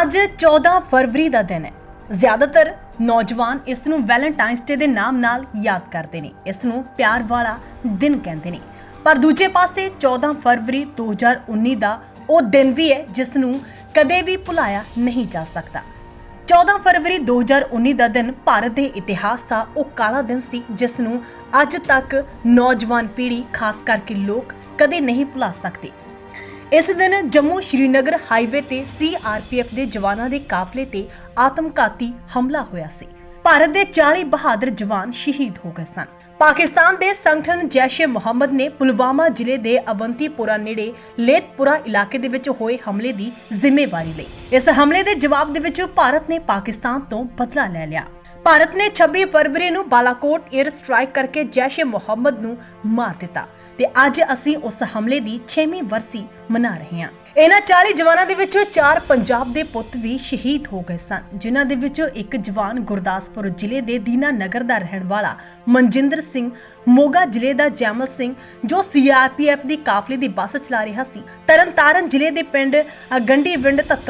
ਅੱਜ 14 ਫਰਵਰੀ ਦਾ ਦਿਨ ਹੈ। ਜ਼ਿਆਦਾਤਰ ਨੌਜਵਾਨ ਇਸ ਨੂੰ ਵੈਲੈਂਟਾਈਨਸ ਡੇ ਦੇ ਨਾਮ ਨਾਲ ਯਾਦ ਕਰਦੇ ਨੇ। ਇਸ ਨੂੰ ਪਿਆਰ ਵਾਲਾ ਦਿਨ ਕਹਿੰਦੇ ਨੇ। ਪਰ ਦੂਜੇ ਪਾਸੇ 14 ਫਰਵਰੀ 2019 ਦਾ ਉਹ ਦਿਨ ਵੀ ਹੈ ਜਿਸ ਨੂੰ ਕਦੇ ਵੀ ਭੁਲਾਇਆ ਨਹੀਂ ਜਾ ਸਕਦਾ। 14 ਫਰਵਰੀ 2019 ਦਾ ਦਿਨ ਭਾਰਤ ਦੇ ਇਤਿਹਾਸ ਦਾ ਉਹ ਕਾਲਾ ਦਿਨ ਸੀ ਜਿਸ ਨੂੰ ਅੱਜ ਤੱਕ ਨੌਜਵਾਨ ਪੀੜ੍ਹੀ ਖਾਸ ਕਰਕੇ ਲੋਕ ਕਦੇ ਨਹੀਂ ਭੁਲਾ ਸਕਦੇ। ਇਸ ਦਿਨ ਜੰਮੂ ਸ਼੍ਰੀਨਗਰ ਹਾਈਵੇ ਤੇ ਸੀਆਰਪੀਐਫ ਦੇ ਜਵਾਨਾਂ ਦੇ ਕਾਫਲੇ ਤੇ ਆਤਮਘਾਤੀ ਹਮਲਾ ਹੋਇਆ ਸੀ। ਭਾਰਤ ਦੇ 40 ਬਹਾਦਰ ਜਵਾਨ ਸ਼ਹੀਦ ਹੋ ਗਏ ਸਨ। ਪਾਕਿਸਤਾਨ ਦੇ ਸੰਗਠਨ ਜੈਸ਼-ਏ ਮੁਹੰਮਦ ਨੇ ਪੁਲਵਾਮਾ ਜ਼ਿਲ੍ਹੇ ਦੇ ਅਵੰਤੀਪੁਰਾ ਨੇੜੇ ਲੇਤਪੁਰਾ ਇਲਾਕੇ ਦੇ ਵਿੱਚ ਹੋਏ ਹਮਲੇ ਦੀ ਜ਼ਿੰਮੇਵਾਰੀ ਲਈ। ਇਸ ਹਮਲੇ ਦੇ ਜਵਾਬ ਦੇ ਵਿੱਚ ਭਾਰਤ ਨੇ ਪਾਕਿਸਤਾਨ ਤੋਂ ਬਦਲਾ ਲੈ ਲਿਆ। ਭਾਰਤ ਨੇ 26 ਫਰਵਰੀ ਨੂੰ ਬਾਲਾਕੋਟ 에ਅਰ ਸਟ੍ਰਾਈਕ ਕਰਕੇ ਜੈਸ਼ ਮੁਹੰਮਦ ਨੂੰ ਮਾਰ ਦਿੱਤਾ। ਤੇ ਅੱਜ ਅਸੀਂ ਉਸ ਹਮਲੇ ਦੀ 6ਵੀਂ ਵਰਸੀ ਮਨਾ ਰਹੇ ਹਾਂ। ਇਹਨਾਂ 40 ਜਵਾਨਾਂ ਦੇ ਵਿੱਚੋਂ 4 ਪੰਜਾਬ ਦੇ ਪੁੱਤ ਵੀ ਸ਼ਹੀਦ ਹੋ ਗਏ ਸਨ ਜਿਨ੍ਹਾਂ ਦੇ ਵਿੱਚੋਂ ਇੱਕ ਜਵਾਨ ਗੁਰਦਾਸਪੁਰ ਜ਼ਿਲ੍ਹੇ ਦੇ ਦੀਨਾ ਨਗਰ ਦਾ ਰਹਿਣ ਵਾਲਾ ਮਨਜਿੰਦਰ ਸਿੰਘ ਮੋਗਾ ਜ਼ਿਲ੍ਹੇ ਦਾ ਜੈਮਲ ਸਿੰਘ ਜੋ ਸੀਆਰਪੀਐਫ ਦੀ ਕਾਫਲੇ ਦੀ ਬੱਸ ਚਲਾ ਰਿਹਾ ਸੀ। ਤਰਨਤਾਰਨ ਜ਼ਿਲ੍ਹੇ ਦੇ ਪਿੰਡ ਅ, ਗੰਡੀ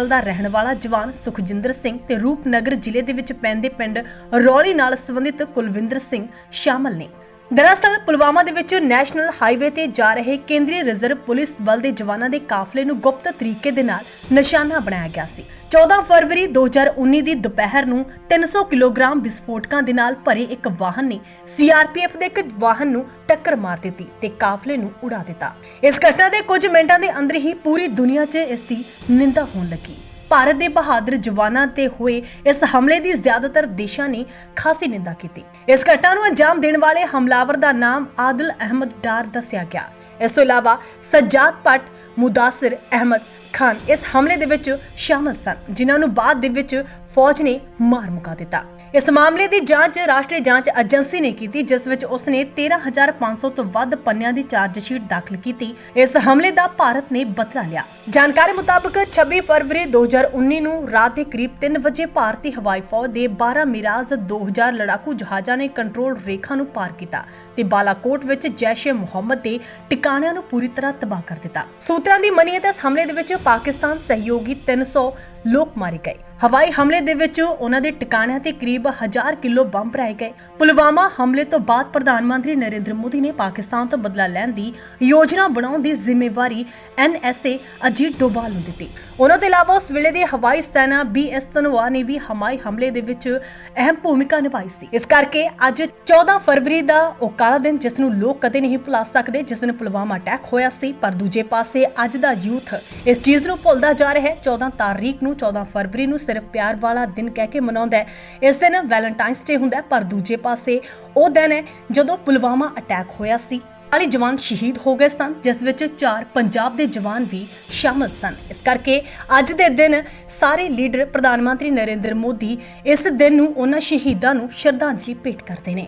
ਦਾ ਰਹਿਣ ਵਾਲਾ ਜਵਾਨ ਸੁਖਜਿੰਦਰ ਸਿੰਘ ਤੇ ਰੂਪਨਗਰ ਜ਼ਿਲ੍ਹੇ ਦੇ ਵਿੱਚ ਪੈਂਦੇ ਪਿੰਡ ਰੌਲੀ ਨਾਲ ਸੰਬੰਧਿਤ ਕੁਲਵਿੰਦਰ ਸਿੰਘ ਸ਼ਾਮਲ ਨੇ। ਦਰਅਸਲ, ਪੁਲਵਾਮਾ ਦੇ ਵਿੱਚ ਨੈਸ਼ਨਲ ਹਾਈਵੇ ਤੇ ਜਾ ਰਹੇ ਕੇਂਦਰੀ ਰਿਜ਼ਰਵ ਪੁਲਿਸ ਬਲ ਦੇ ਜਵਾਨਾਂ ਦੇ ਕਾਫਲੇ ਨੂੰ ਗੁਪਤ ਤਰੀਕੇ ਦੇ ਨਾਲ ਨਿਸ਼ਾਨਾ ਬਣਾਇਆ ਗਿਆ ਸੀ। 14 ਫਰਵਰੀ 2019 ਦੀ ਦੁਪਹਿਰ ਨੂੰ 300 ਕਿਲੋਗ੍ਰਾਮ ਵਿਸਫੋਟਕਾਂ ਦੇ ਨਾਲ ਭਰੇ ਇੱਕ ਵਾਹਨ ਨੇ ਸੀਆਰਪੀਐਫ ਦੇ ਇੱਕ ਵਾਹਨ ਨੂੰ ਟੱਕਰ ਮਾਰ ਦਿੱਤੀ ਤੇ ਕਾਫਲੇ ਨੂੰ ਉਡਾ ਦਿੱਤਾ। ਇਸ ਘਟਨਾ ਦੇ ਕੁਝ ਮਿੰਟਾਂ ਦੇ ਅੰਦਰ ਹੀ ਪੂਰੀ ਦੁਨੀਆ 'ਚ ਇਸ ਦੀ ਨਿੰਦਾ ਹੋਣ ਲੱਗੀ। ਭਾਰਤ ਦੇ ਬਹਾਦਰ ਜਵਾਨਾਂ ਤੇ ਹੋਏ ਇਸ ਹਮਲੇ ਦੀ ਜ਼ਿਆਦਾਤਰ ਦੇਸ਼ਾਂ ਨੇ ਖਾਸੀ ਨਿੰਦਾ ਕੀਤੀ। ਇਸ ਘਟਨਾ ਨੂੰ ਅੰਜਾਮ ਦੇਣ ਵਾਲੇ ਹਮਲਾਵਰ ਦਾ ਨਾਮ ਆਦਿਲ ਅਹਿਮਦ ਡਾਰ ਦੱਸਿਆ ਗਿਆ। ਇਸ ਤੋਂ ਇਲਾਵਾ ਸੱਜਾਦ ਪਟ ਮੁਦਾਸਿਰ ਅਹਿਮਦ ਖਾਨ ਇਸ ਹਮਲੇ ਦੇ ਵਿੱਚ ਸ਼ਾਮਲ ਸਨ, ਜਿਨ੍ਹਾਂ ਨੂੰ ਬਾਅਦ ਦੇ ਵਿੱਚ ਫੌਜ ਨੇ ਮਾਰ ਮੁਕਾ ਦਿੱਤਾ। ਇਸ ਮਾਮਲੇ ਦੀ ਜਾਂਚ ਰਾਸ਼ਟਰੀ ਜਾਂਚ ਏਜੰਸੀ ਨੇ ਕੀਤੀ, ਜਿਸ ਵਿੱਚ ਉਸ ਨੇ 13500 ਤੋਂ ਵੱਧ ਪੰਨਿਆਂ ਦੀ ਚਾਰਜ ਸ਼ੀਟ ਦਾਖਲ ਕੀਤੀ। ਇਸ ਹਮਲੇ ਦਾ ਭਾਰਤ ਨੇ ਬਦਲਾ ਲਿਆ। ਜਾਣਕਾਰੀ ਮੁਤਾਬਕ 26 ਫਰਵਰੀ 2019 ਨੂੰ ਰਾਤ ਦੇ ਕਰੀਬ 3 ਵਜੇ ਭਾਰਤੀ ਹਵਾਈ ਫੌਜ ਦੇ 12 ਮਿਰਾਜ਼ 2000 ਲੜਾਕੂ ਜਹਾਜ਼ਾਂ ਨੇ ਕੰਟਰੋਲ ਰੇਖਾ ਨੂੰ ਪਾਰ ਕੀਤਾ ਤੇ ਬਾਲਾਕੋਟ ਵਿੱਚ ਜੈਸ਼-ਏ ਮੁਹੰਮਦ ਦੇ ਟਿਕਾਣਿਆਂ ਨੂੰ ਪੂਰੀ ਤਰ੍ਹਾਂ ਤਬਾਹ ਕਰ ਦਿੱਤਾ। ਸੂਤਰਾਂ ਦੀ ਮੰਨੀਏ ਤਾਂ ਇਸ ਹਮਲੇ ਦੇ ਵਿੱਚ ਪਾਕਿਸਤਾਨ ਸਹਿਯੋਗੀ 300 ਲੋਕ ਮਾਰੇ ਗਏ। ਹਵਾਈ ਹਮਲੇ ਦੇ ਵਿੱਚ ਉਹਨਾਂ ਦੇ ਟਿਕਾਣਿਆਂ ਤੇ ਕਰੀਬ 1000 ਕਿਲੋ ਬੰਬ ਭਰਾਏ ਗਏ। ਪੁਲਵਾਮਾ ਹਮਲੇ ਤੋਂ ਬਾਅਦ ਪ੍ਰਧਾਨ ਮੰਤਰੀ ਨਰਿੰਦਰ ਮੋਦੀ ਨੇ ਪਾਕਿਸਤਾਨ ਤੋਂ ਬਦਲਾ ਲੈਣ ਦੀ ਯੋਜਨਾ ਬਣਾਉਣ ਦੀ ਜ਼ਿੰਮੇਵਾਰੀ ਐਨਐਸਏ ਅਜੀਤ ਡੋਭਾਲ ਨੂੰ ਦਿੱਤੀ। ਉਹਨਾਂ ਤੋਂ ਇਲਾਵਾ ਉਸ ਵੇਲੇ ਦੀ ਹਵਾਈ ਸੈਨਾ ਬੀਐਸ ਧਨੋਆ ਨੇ ਵੀ ਹਵਾਈ ਹਮਲੇ ਦੇ ਵਿੱਚ ਅਹਿਮ ਭੂਮਿਕਾ ਨਿਭਾਈ ਸੀ। ਇਸ ਕਰਕੇ ਅੱਜ 14 ਫਰਵਰੀ ਦਾ ਉਹ ਕਾਲਾ ਦਿਨ, ਜਿਸ ਨੂੰ ਲੋਕ ਕਦੇ ਨਹੀਂ ਭੁਲਾ ਸਕਦੇ, ਜਿਸ ਦਿਨ ਪੁਲਵਾਮਾ ਅਟੈਕ ਹੋਇਆ ਸੀ, ਪਰ ਦੂਜੇ ਪਾਸੇ ਅੱਜ ਦਾ ਯੂਥ ਇਸ ਚੀਜ਼ ਨੂੰ ਭੁੱਲਦਾ ਜਾ ਰਿਹਾ ਹੈ। 14 ਤਾਰੀਖ ਨੂੰ 14 ਫਰਵਰੀ ਨੂੰ ਸਿਰਫ ਪਿਆਰ ਵਾਲਾ ਦਿਨ ਕਹਿ ਕੇ ਮਨਾਉਂਦਾ ਹੈ। ਇਸ ਦਿਨ ਵੈਲੈਂਟਾਈਨਸ ਡੇ ਹੁੰਦਾ ਪਰ ਦੂਜੇ ਪਾਸੇ ਉਹ ਦਿਨ ਹੈ ਜਦੋਂ ਪੁਲਵਾਮਾ ਅਟੈਕ ਹੋਇਆ ਸੀ। ਵਾਲੀ ਜਵਾਨ ਸ਼ਹੀਦ ਹੋ ਗਏ ਸਨ, ਜਿਸ ਵਿੱਚ ਚਾਰ ਪੰਜਾਬ ਦੇ ਜਵਾਨ ਵੀ ਸ਼ਾਮਲ ਸਨ। ਇਸ ਕਰਕੇ ਅੱਜ ਦੇ ਦਿਨ ਸਾਰੇ ਲੀਡਰ ਪ੍ਰਧਾਨ ਮੰਤਰੀ ਨਰਿੰਦਰ ਮੋਦੀ ਇਸ ਦਿਨ ਨੂੰ ਉਹਨਾਂ ਸ਼ਹੀਦਾਂ ਨੂੰ ਸ਼ਰਧਾਂਜਲੀ ਭੇਟ ਕਰਦੇ ਨੇ।